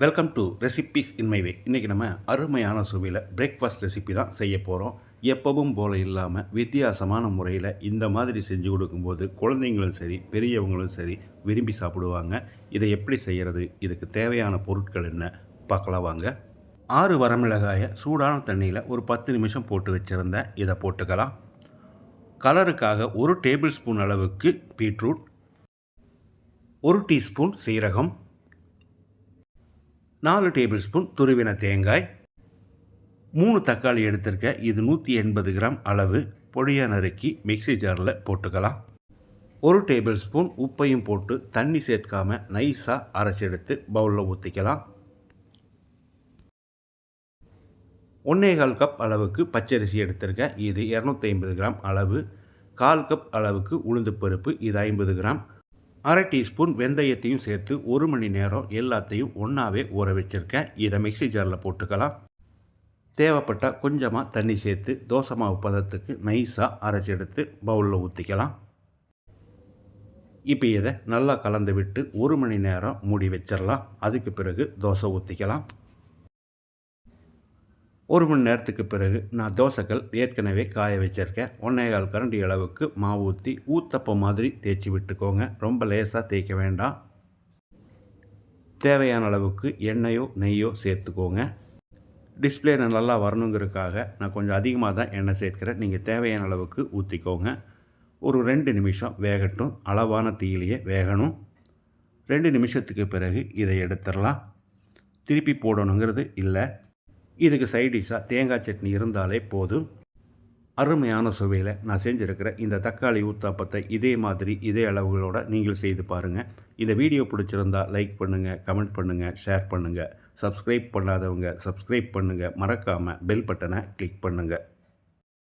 Welcome to recipes in my way இன்றைக்கி நம்ம அருமையான சுவையில் பிரேக்ஃபாஸ்ட் ரெசிபி தான் செய்ய போகிறோம் எப்பவும் போல் இல்லாமல் வித்தியாசமான முறையில் இந்த மாதிரி செஞ்சு கொடுக்கும்போது குழந்தைங்களும் சரி பெரியவங்களும் சரி விரும்பி சாப்பிடுவாங்க. இதை எப்படி செய்கிறது இதுக்கு தேவையான பொருட்கள் என்ன? பார்க்கலாம் வாங்க. ஆறு வரமிளகாயை சூடான தண்ணியில் ஒரு பத்து நிமிஷம் போட்டு வச்சுருந்தேன் இதை போட்டுக்கலாம். கலருக்காக ஒரு டேபிள் ஸ்பூன் அளவுக்கு பீட்ரூட் ஒரு டீஸ்பூன் சீரகம் நாலு டேபிள் ஸ்பூன் துருவின தேங்காய் மூணு தக்காளி எடுத்திருக்க இது நூற்றி எண்பது கிராம் அளவு. பொடியாக நறுக்கி மிக்ஸி ஜாரில் போட்டுக்கலாம். ஒரு டேபிள் ஸ்பூன் உப்பையும் போட்டு தண்ணி சேர்க்காம நைஸாக அரைச்சி எடுத்து பவுலில் ஊற்றிக்கலாம் ஒன்றேகால் கப் அளவுக்கு பச்சரிசி எடுத்திருக்கேன் இது இரநூத்தி ஐம்பது கிராம் அளவு. கால் கப் அளவுக்கு உளுந்து பருப்பு இது ஐம்பது கிராம். அரை டீஸ்பூன் வெந்தயத்தையும் சேர்த்து ஒரு மணி நேரம் எல்லாத்தையும் ஒன்றாவே ஊற வச்சுருக்கேன். இதை மிக்ஸி ஜாரில் போட்டுக்கலாம். தேவைப்பட்டால் கொஞ்சமாக தண்ணி சேர்த்து தோசை மாவு பதத்துக்கு நைஸாக அரைச்சி எடுத்து பவுலில் ஊற்றிக்கலாம் இப்போ இதை நல்லா கலந்து விட்டு ஒரு மணி நேரம் மூடி வச்சிடலாம் அதுக்கு பிறகு தோசை ஊற்றிக்கலாம் ஒரு மணி நேரத்துக்கு பிறகு நான் தோசைக்கல் ஏற்கனவே காய வச்சுருக்கேன். ஒன்றேகால் கரண்டி அளவுக்கு மாவு ஊற்றி ஊத்தப்பம் மாதிரி தேய்ச்சி விட்டுக்கோங்க. ரொம்ப லேசாக தேய்க்க வேண்டாம். தேவையான அளவுக்கு எண்ணெயோ நெய்யோ சேர்த்துக்கோங்க. டிஸ்பிளே நல்லா வரணுங்கிறதுக்காக நான் கொஞ்சம் அதிகமாக தான் எண்ணெய் சேர்க்கிறேன். நீங்கள் தேவையான அளவுக்கு ஊற்றிக்கோங்க ஒரு ரெண்டு நிமிஷம் வேகட்டும். அளவான தீயிலேயே வேகணும். ரெண்டு நிமிஷத்துக்கு பிறகு இதை எடுத்துடலாம். திருப்பி போடணுங்கிறது இல்லை. இதுக்கு சைடிஷாக தேங்காய் சட்னி இருந்தாலே போதும். அருமையான சுவையில் நான் செஞ்சுருக்கிற இந்த தக்காளி ஊத்தாப்பத்தை இதே மாதிரி இதே அளவுகளோட நீங்கள் செய்து பாருங்கள் இந்த வீடியோ பிடிச்சிருந்தா லைக் பண்ணுங்கள் கமெண்ட் பண்ணுங்கள் ஷேர் பண்ணுங்கள் சப்ஸ்கிரைப் பண்ணாதவங்க சப்ஸ்கிரைப் பண்ணுங்கள் மறக்காமல் பெல் பட்டனை கிளிக் பண்ணுங்கள்